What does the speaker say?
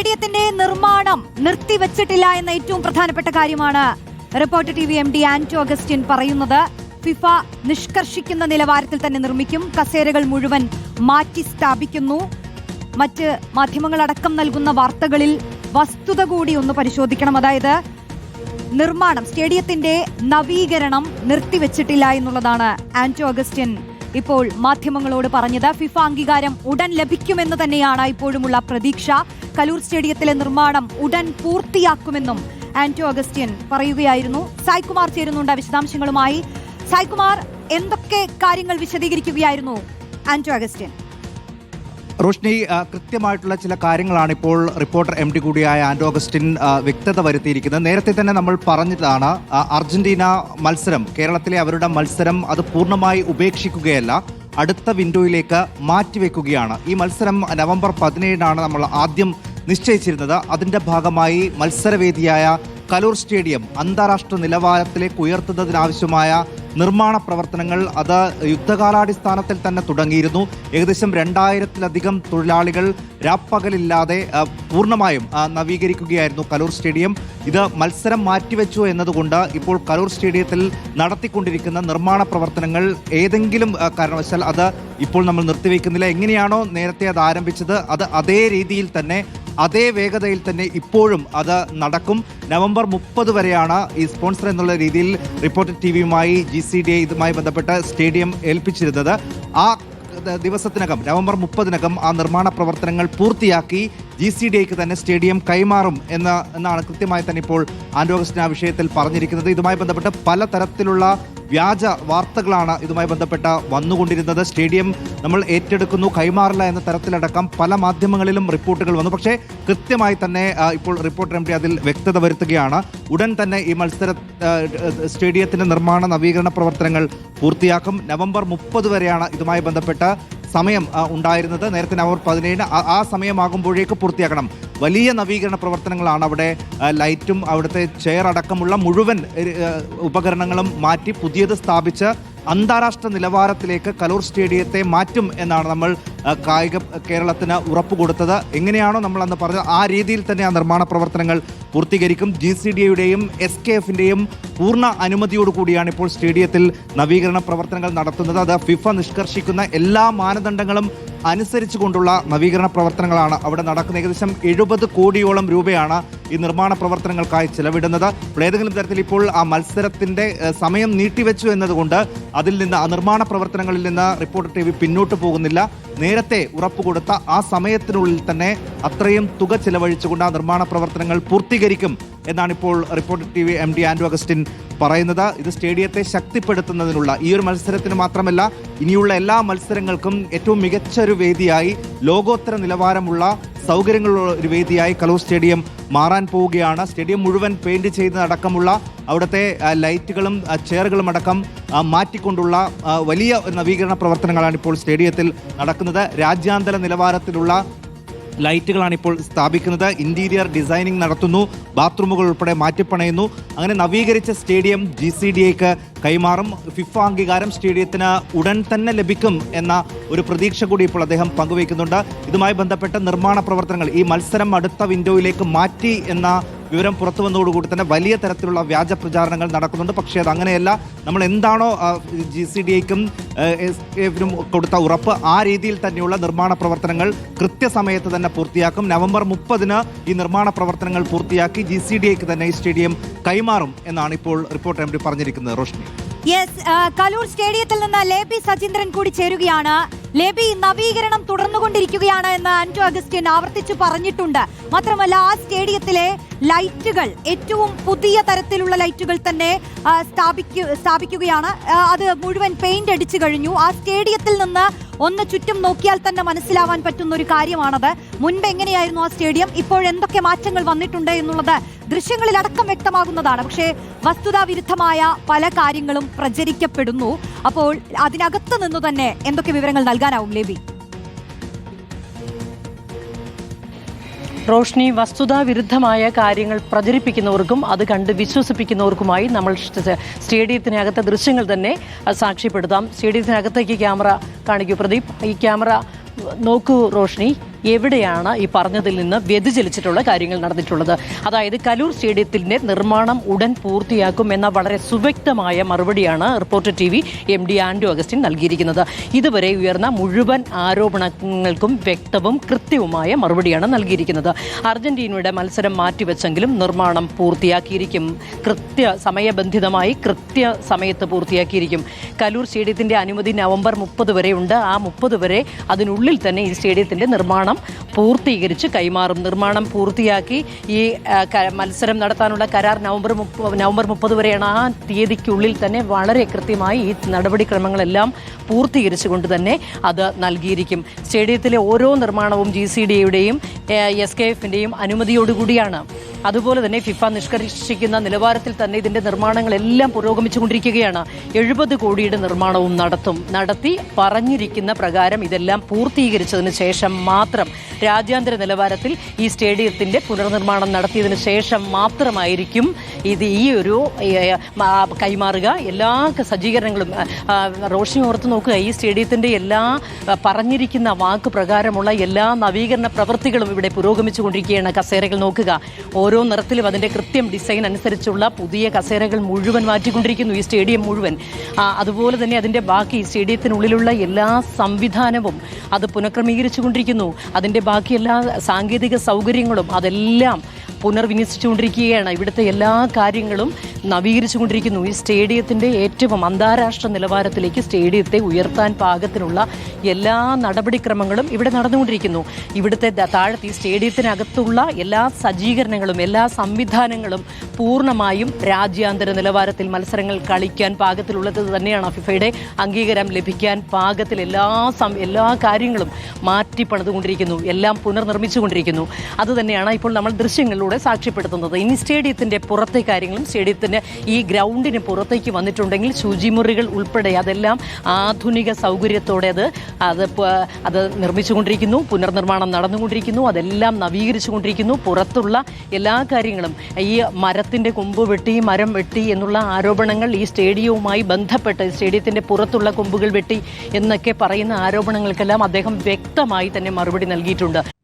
സ്റ്റേഡിയത്തിന്റെ നിർമ്മാണം നിർത്തിവച്ചിട്ടില്ല എന്ന ഏറ്റവും പ്രധാനപ്പെട്ട കാര്യമാണ് reporter T V M D Anto Augustine പറയുന്നത്. ഫിഫ നിഷ്കർഷിക്കുന്ന നിലവാരത്തിൽ തന്നെ നിർമ്മിക്കും. കസേരകൾ മുഴുവൻ മാറ്റി സ്ഥാപിക്കുന്നു. മറ്റ് മാധ്യമങ്ങളടക്കം നൽകുന്ന വാർത്തകളിൽ വസ്തുത കൂടി ഒന്ന് പരിശോധിക്കണം. അതായത് നിർമ്മാണം സ്റ്റേഡിയത്തിന്റെ നവീകരണം നിർത്തിവെച്ചിട്ടില്ല എന്നുള്ളതാണ് ആന്റോ അഗസ്റ്റിൻ ഇപ്പോൾ മാധ്യമങ്ങളോട് പറഞ്ഞത് ഫിഫ അംഗീകാരം ഉടൻ ലഭിക്കുമെന്ന് തന്നെയാണ് ഇപ്പോഴുമുള്ള പ്രതീക്ഷ. കലൂർ സ്റ്റേഡിയത്തിലെ നിർമ്മാണം ഉടൻ പൂർത്തിയാക്കുമെന്നും ആന്റോ അഗസ്റ്റ്യൻ പറയുകയായിരുന്നു. സായ്കുമാർ ചേരുന്നുണ്ട് വിശദാംശങ്ങളുമായി. സായ്കുമാർ എന്തൊക്കെ കാര്യങ്ങൾ വിശദീകരിക്കുകയായിരുന്നു ആന്റോ അഗസ്റ്റിൻ? റോഷ്നി കൃത്യമായിട്ടുള്ള ചില കാര്യങ്ങളാണ് ഇപ്പോൾ റിപ്പോർട്ടർ എം ഡി കൂടിയായ ആൻഡോ അഗസ്റ്റിൻ വ്യക്തത വരുത്തിയിരിക്കുന്നത്. നേരത്തെ തന്നെ നമ്മൾ പറഞ്ഞതാണ് അർജന്റീന മത്സരം കേരളത്തിലെ അവരുടെ മത്സരം അത് പൂർണമായി ഉപേക്ഷിക്കുകയല്ല അടുത്ത വിൻഡോയിലേക്ക് മാറ്റിവെക്കുകയാണ്. ഈ മത്സരം നവംബർ പതിനേഴിനാണ് നമ്മൾ ആദ്യം നിശ്ചയിച്ചിരുന്നത്. അതിന്റെ ഭാഗമായി മത്സരവേദിയായ കലൂർ സ്റ്റേഡിയം അന്താരാഷ്ട്ര നിലവാരത്തിലേക്ക് ഉയർത്തുന്നതിനാവശ്യമായ നിർമ്മാണ പ്രവർത്തനങ്ങൾ അത് യുദ്ധകാലാടിസ്ഥാനത്തിൽ തന്നെ തുടങ്ങിയിരുന്നു. ഏകദേശം രണ്ടായിരത്തിലധികം തൊഴിലാളികൾ രാപ്പകലില്ലാതെ പൂർണമായും നവീകരിക്കുകയായിരുന്നു കലൂർ സ്റ്റേഡിയം. ഇത് മത്സരം മാറ്റിവെച്ചു എന്നതുകൊണ്ട് ഇപ്പോൾ കലൂർ സ്റ്റേഡിയത്തിൽ നടത്തിക്കൊണ്ടിരിക്കുന്ന നിർമ്മാണ പ്രവർത്തനങ്ങൾ ഏതെങ്കിലും കാരണവശാൽ അത് ഇപ്പോൾ നമ്മൾ നിർത്തിവെക്കുന്നില്ല. എങ്ങനെയാണോ നേരത്തെ അത് ആരംഭിച്ചത് അത് അതേ രീതിയിൽ തന്നെ അതേ വേഗതയിൽ തന്നെ ഇപ്പോഴും അത് നടക്കും. നവംബർ മുപ്പത് വരെയാണ് ഈ സ്പോൺസർ എന്നുള്ള രീതിയിൽ റിപ്പോർട്ടർ ടി വിയുമായി ജി സി ഡി ഇതുമായി ബന്ധപ്പെട്ട് സ്റ്റേഡിയം ഏൽപ്പിച്ചിരുന്നത്. ആ ദിവസത്തിനകം നവംബർ മുപ്പതിനകം ആ നിർമ്മാണ പ്രവർത്തനങ്ങൾ പൂർത്തിയാക്കി ജി സി ഡി ഐക്ക് തന്നെ സ്റ്റേഡിയം കൈമാറും എന്ന എന്നാണ് കൃത്യമായി തന്നെ ഇപ്പോൾ ആൻഡോഗസ്റ്റിന് ആ വിഷയത്തിൽ പറഞ്ഞിരിക്കുന്നത്. ഇതുമായി ബന്ധപ്പെട്ട് പലതരത്തിലുള്ള വ്യാജ വാർത്തകളാണ് ഇതുമായി ബന്ധപ്പെട്ട് വന്നുകൊണ്ടിരുന്നത്. സ്റ്റേഡിയം നമ്മൾ ഏറ്റെടുക്കുന്നു കൈമാറില്ല എന്ന തരത്തിലടക്കം പല മാധ്യമങ്ങളിലും റിപ്പോർട്ടുകൾ വന്നു. പക്ഷേ കൃത്യമായി തന്നെ ഇപ്പോൾ റിപ്പോർട്ടർ എം അതിൽ വ്യക്തത വരുത്തുകയാണ്. ഉടൻ തന്നെ ഈ മത്സര സ്റ്റേഡിയത്തിന്റെ നിർമ്മാണ നവീകരണ പ്രവർത്തനങ്ങൾ പൂർത്തിയാക്കും. നവംബർ മുപ്പത് വരെയാണ് ഇതുമായി ബന്ധപ്പെട്ട സമയം ഉണ്ടായിരുന്നത്. നേരത്തെ നവംബർ പതിനേഴിന് ആ- സമയമാകുമ്പോഴേക്ക് പൂർത്തിയാക്കണം. വലിയ നവീകരണ പ്രവർത്തനങ്ങളാണ് അവിടെ ലൈറ്റും അവിടുത്തെ ചെയർ അടക്കമുള്ള മുഴുവൻ ഉപകരണങ്ങളും മാറ്റി പുതിയത് സ്ഥാപിച്ച് അന്താരാഷ്ട്ര നിലവാരത്തിലേക്ക് കലൂർ സ്റ്റേഡിയത്തെ മാറ്റും എന്നാണ് നമ്മൾ കായിക കേരളത്തിന് ഉറപ്പ് കൊടുത്തത്. എങ്ങനെയാണോ നമ്മൾ അന്ന് പറഞ്ഞത്. ആ രീതിയിൽ തന്നെ ആ നിർമ്മാണ പ്രവർത്തനങ്ങൾ പൂർത്തീകരിക്കും. ജി സി ഡി എയുടെയും എസ് കെ എഫിന്റെയും പൂർണ അനുമതിയോട് കൂടിയാണ് ഇപ്പോൾ സ്റ്റേഡിയത്തിൽ നവീകരണ പ്രവർത്തനങ്ങൾ നടത്തുന്നത്. അത് ഫിഫ നിഷ്കർഷിക്കുന്ന എല്ലാ മാനദണ്ഡങ്ങളും അനുസരിച്ചു കൊണ്ടുള്ള നവീകരണ പ്രവർത്തനങ്ങളാണ് അവിടെ നടക്കുന്നത്. ഏകദേശം എഴുപത് കോടിയോളം രൂപയാണ് ഈ നിർമ്മാണ പ്രവർത്തനങ്ങൾക്കായി ചെലവിടുന്നത്. അപ്പോൾ ഏതെങ്കിലും തരത്തിൽ ഇപ്പോൾ ആ മത്സരത്തിന്റെ സമയം നീട്ടിവെച്ചു എന്നതുകൊണ്ട് അതിൽ നിന്ന് ആ നിർമ്മാണ പ്രവർത്തനങ്ങളിൽ നിന്ന് റിപ്പോർട്ടർ ടി പിന്നോട്ട് പോകുന്നില്ല. നേരത്തെ ഉറപ്പ് കൊടുത്ത ആ സമയത്തിനുള്ളിൽ തന്നെ അത്രയും തുക ചെലവഴിച്ചുകൊണ്ട് ആ നിർമ്മാണ പ്രവർത്തനങ്ങൾ പൂർത്തീകരിക്കും എന്നാണ് ഇപ്പോൾ reporter T V M D Andrew Augustine പറയുന്നത്. ഇത് സ്റ്റേഡിയത്തെ ശക്തിപ്പെടുത്തുന്നതിനുള്ള ഈ ഒരു മത്സരത്തിന് മാത്രമല്ല ഇനിയുള്ള എല്ലാ മത്സരങ്ങൾക്കും ഏറ്റവും മികച്ചൊരു വേദിയായി ലോകോത്തര നിലവാരമുള്ള സൗകര്യങ്ങളുള്ള ഒരു വേദിയായി കലൂർ സ്റ്റേഡിയം മാറാൻ പോവുകയാണ്. സ്റ്റേഡിയം മുഴുവൻ പെയിന്റ് ചെയ്യുന്നതടക്കമുള്ള അവിടുത്തെ ലൈറ്റുകളും ചെയറുകളും അടക്കം മാറ്റിക്കൊണ്ടുള്ള വലിയ നവീകരണ പ്രവർത്തനങ്ങളാണ് ഇപ്പോൾ സ്റ്റേഡിയത്തിൽ നടക്കുന്നത്. രാജ്യാന്തര നിലവാരത്തിലുള്ള ലൈറ്റുകളാണ് ഇപ്പോൾ സ്ഥാപിക്കുന്നത്. ഇന്റീരിയർ ഡിസൈനിങ് നടത്തുന്നു. ബാത്റൂമുകൾ ഉൾപ്പെടെ മാറ്റിപ്പണയുന്നു. അങ്ങനെ നവീകരിച്ച സ്റ്റേഡിയം ജി സി ഡി എക്ക് കൈമാറും. ഫിഫ അംഗീകാരം സ്റ്റേഡിയത്തിന് ഉടൻ തന്നെ ലഭിക്കും എന്ന ഒരു പ്രതീക്ഷ കൂടി ഇപ്പോൾ അദ്ദേഹം പങ്കുവയ്ക്കുന്നുണ്ട്. ഇതുമായി ബന്ധപ്പെട്ട നിർമ്മാണ പ്രവർത്തനങ്ങൾ ഈ മത്സരം അടുത്ത വിൻഡോയിലേക്ക് മാറ്റി എന്ന വിവരം പുറത്തു വന്നതോടുകൂടി തന്നെ വലിയ തരത്തിലുള്ള വ്യാജ പ്രചാരണങ്ങൾ നടക്കുന്നുണ്ട്. പക്ഷേ അത് അങ്ങനെയല്ല. നമ്മൾ എന്താണോ ജി സി ഡി ഐക്കും എഫിനും കൊടുത്ത ഉറപ്പ് ആ രീതിയിൽ തന്നെയുള്ള നിർമ്മാണ പ്രവർത്തനങ്ങൾ കൃത്യസമയത്ത് തന്നെ പൂർത്തിയാക്കും. നവംബർ മുപ്പതിന് ഈ നിർമ്മാണ പ്രവർത്തനങ്ങൾ പൂർത്തിയാക്കി ജി സി ഡി ഐക്ക് തന്നെ ഈ സ്റ്റേഡിയം കൈമാറും എന്നാണ് ഇപ്പോൾ റിപ്പോർട്ട് എം ഡി പറഞ്ഞിരിക്കുന്നത്. റോഷ്നി. യെസ് കലൂർ സ്റ്റേഡിയത്തിൽ നിന്ന് ലേബി സജീന്ദ്രൻ കൂടി ചേരുകയാണ്. ലേബി നവീകരണം തുടർന്നുകൊണ്ടിരിക്കുകയാണ് എന്ന് ആന്റോ അഗസ്റ്റിൻ ആവർത്തിച്ചു പറഞ്ഞിട്ടുണ്ട്. മാത്രമല്ല ആ സ്റ്റേഡിയത്തിലെ ലൈറ്റുകൾ ഏറ്റവും പുതിയ തരത്തിലുള്ള ലൈറ്റുകൾ തന്നെ സ്ഥാപിക്കു സ്ഥാപിക്കുകയാണ്. അത് മുഴുവൻ പെയിന്റ് അടിച്ചു കഴിഞ്ഞു. ആ സ്റ്റേഡിയത്തിൽ നിന്ന് ഒന്ന് ചുറ്റും നോക്കിയാൽ തന്നെ മനസ്സിലാവാൻ പറ്റുന്ന ഒരു കാര്യമാണത്. മുൻപ് എങ്ങനെയായിരുന്നു ആ സ്റ്റേഡിയം? ഇപ്പോൾ എന്തൊക്കെ മാറ്റങ്ങൾ വന്നിട്ടുണ്ട് എന്നുള്ളത് ദൃശ്യങ്ങളിൽ അടക്കം വ്യക്തമാകുന്നതാണ്. പക്ഷേ വസ്തുതാ വിരുദ്ധമായ പല കാര്യങ്ങളും പ്രചരിക്കപ്പെടുന്നു. അപ്പോൾ അതിനകത്ത് നിന്ന് തന്നെ എന്തൊക്കെ വിവരങ്ങൾ നൽകാനാവും ലേബി? റോഷ്നി വസ്തുതാ വിരുദ്ധമായ കാര്യങ്ങൾ പ്രചരിപ്പിക്കുന്നവർക്കും അത് കണ്ട് വിശ്വസിപ്പിക്കുന്നവർക്കുമായി നമ്മൾ സ്റ്റ- സ്റ്റേഡിയത്തിനകത്തെ ദൃശ്യങ്ങൾ തന്നെ സാക്ഷ്യപ്പെടുത്താം. സ്റ്റേഡിയത്തിനകത്തേക്ക് ക്യാമറ കാണിക്കൂ പ്രദീപ്. ഈ ക്യാമറ നോക്കൂ റോഷ്നി. എവിടെയാണ് ഈ പറഞ്ഞതിൽ നിന്ന് വ്യതിചലിച്ചിട്ടുള്ള കാര്യങ്ങൾ നടന്നിട്ടുള്ളത്? അതായത് കലൂർ സ്റ്റേഡിയത്തിന്റെ നിർമ്മാണം ഉടൻ പൂർത്തിയാക്കും എന്ന വളരെ സുവ്യക്തമായ മറുപടിയാണ് reporter T V M D Anto Augustine നൽകിയിരിക്കുന്നത്. ഇതുവരെ ഉയർന്ന മുഴുവൻ ആരോപണങ്ങൾക്കും വ്യക്തവും കൃത്യവുമായ മറുപടിയാണ് നൽകിയിരിക്കുന്നത്. അർജന്റീനയുടെ മത്സരം മാറ്റിവെച്ചെങ്കിലും നിർമ്മാണം പൂർത്തിയാക്കിയിരിക്കും. കൃത്യ സമയബന്ധിതമായി കൃത്യ സമയത്ത് പൂർത്തിയാക്കിയിരിക്കും. കലൂർ സ്റ്റേഡിയത്തിന്റെ അനുമതി നവംബർ മുപ്പത് വരെ ഉണ്ട് ആ മുപ്പത് വരെ അതിനുള്ളിൽ തന്നെ ഈ സ്റ്റേഡിയത്തിന്റെ നിർമ്മാണം പൂർത്തീകരിച്ച് കൈമാറും. നിർമ്മാണം പൂർത്തിയാക്കി ഈ മത്സരം നടത്താനുള്ള കരാർ നവംബർ നവംബർ മുപ്പത് വരെയാണ് ആ തീയതിക്കുള്ളിൽ തന്നെ വളരെ കൃത്യമായി ഈ നടപടിക്രമങ്ങളെല്ലാം പൂർത്തീകരിച്ചുകൊണ്ട് തന്നെ അത് നൽകിയിരിക്കും. സ്റ്റേഡിയത്തിലെ ഓരോ നിർമ്മാണവും ജി സി ഡിയുടെയും എസ് കെ എഫിന്റെയും അനുമതിയോടുകൂടിയാണ്. അതുപോലെ തന്നെ ഫിഫ നിഷ്കർഷിക്കുന്ന നിലവാരത്തിൽ തന്നെ ഇതിന്റെ നിർമ്മാണങ്ങളെല്ലാം പുരോഗമിച്ചുകൊണ്ടിരിക്കുകയാണ്. എഴുപത് കോടിയുടെ നിർമ്മാണവും നടത്തും. നടത്തി പറഞ്ഞിരിക്കുന്ന പ്രകാരം ഇതെല്ലാം പൂർത്തീകരിച്ചതിന് ശേഷം മാത്രം രാജ്യാന്തര നിലവാരത്തിൽ ഈ സ്റ്റേഡിയത്തിന്റെ പുനർനിർമ്മാണം നടത്തിയതിനു ശേഷം മാത്രമായിരിക്കും ഇത് ഈ ഒരു കൈമാറുക. എല്ലാ സജ്ജീകരണങ്ങളും റോഷിനി ഓർത്ത് നോക്കുക. ഈ സ്റ്റേഡിയത്തിന്റെ എല്ലാ പറഞ്ഞിരിക്കുന്ന വാക്ക് പ്രകാരമുള്ള എല്ലാ നവീകരണ പ്രവൃത്തികളും ഇവിടെ പുരോഗമിച്ചുകൊണ്ടിരിക്കുകയാണ് കസേരകൾ നോക്കുക. ഓരോ നിറത്തിലും അതിന്റെ കൃത്യം ഡിസൈൻ അനുസരിച്ചുള്ള പുതിയ കസേരകൾ മുഴുവൻ മാറ്റിക്കൊണ്ടിരിക്കുന്നു ഈ സ്റ്റേഡിയം മുഴുവൻ. അതുപോലെ തന്നെ അതിന്റെ ബാക്കി സ്റ്റേഡിയത്തിനുള്ളിലുള്ള എല്ലാ സംവിധാനവും അത് പുനഃക്രമീകരിച്ചുകൊണ്ടിരിക്കുന്നു. അതിന്റെ ബാക്കി എല്ലാ സാങ്കേതിക സൗകര്യങ്ങളും അതെല്ലാം പുനർവിന്യസിച്ചുകൊണ്ടിരിക്കുകയാണ്. ഇവിടുത്തെ എല്ലാ കാര്യങ്ങളും നവീകരിച്ചുകൊണ്ടിരിക്കുന്നു. ഈ സ്റ്റേഡിയത്തിന്റെ ഏറ്റവും അന്താരാഷ്ട്ര നിലവാരത്തിലേക്ക് സ്റ്റേഡിയത്തെ ഉയർത്താൻ പാകത്തിനുള്ള എല്ലാ നടപടിക്രമങ്ങളും ഇവിടെ നടന്നുകൊണ്ടിരിക്കുന്നു. ഇവിടുത്തെ താഴത്ത് ഈ സ്റ്റേഡിയത്തിനകത്തുള്ള എല്ലാ സജ്ജീകരണങ്ങളും എല്ലാ സംവിധാനങ്ങളും പൂർണമായും രാജ്യാന്തര നിലവാരത്തിൽ മത്സരങ്ങൾ കളിക്കാൻ പാകത്തിലുള്ളത് തന്നെയാണ് ഫിഫയുടെ അംഗീകാരം ലഭിക്കാൻ പാകത്തിൽ എല്ലാ എല്ലാ കാര്യങ്ങളും മാറ്റി പണിതുകൊണ്ടിരിക്കുന്നു എല്ലാം പുനർനിർമ്മിച്ചുകൊണ്ടിരിക്കുന്നു. അതുതന്നെയാണ് ഇപ്പോൾ നമ്മൾ ദൃശ്യങ്ങളിലൂടെ സാക്ഷ്യപ്പെടുത്തുന്നത്. ഇനി സ്റ്റേഡിയത്തിന്റെ പുറത്തെ കാര്യങ്ങളും സ്റ്റേഡിയത്തിന്റെ ഈ ഗ്രൗണ്ടിന് പുറത്തേക്ക് വന്നിട്ടുണ്ടെങ്കിൽ ശുചിമുറികൾ ഉൾപ്പെടെ അതെല്ലാം ആധുനിക സൗകര്യത്തോടെ അത് അത് അത് നിർമ്മിച്ചുകൊണ്ടിരിക്കുന്നു പുനർനിർമ്മാണം നടന്നുകൊണ്ടിരിക്കുന്നു അതെല്ലാം നവീകരിച്ചുകൊണ്ടിരിക്കുന്നു. പുറത്തുള്ള എല്ലാ കാര്യങ്ങളും ഈ മരത്തിന്റെ കൊമ്പ് വെട്ടി മരം വെട്ടി എന്നുള്ള ആരോപണങ്ങൾ ഈ സ്റ്റേഡിയവുമായി ബന്ധപ്പെട്ട് സ്റ്റേഡിയത്തിന്റെ പുറത്തുള്ള കൊമ്പുകൾ വെട്ടി എന്നൊക്കെ പറയുന്ന ആരോപണങ്ങൾക്കെല്ലാം അദ്ദേഹം വ്യക്തമായി തന്നെ മറുപടി നൽകിയിട്ടുണ്ട്.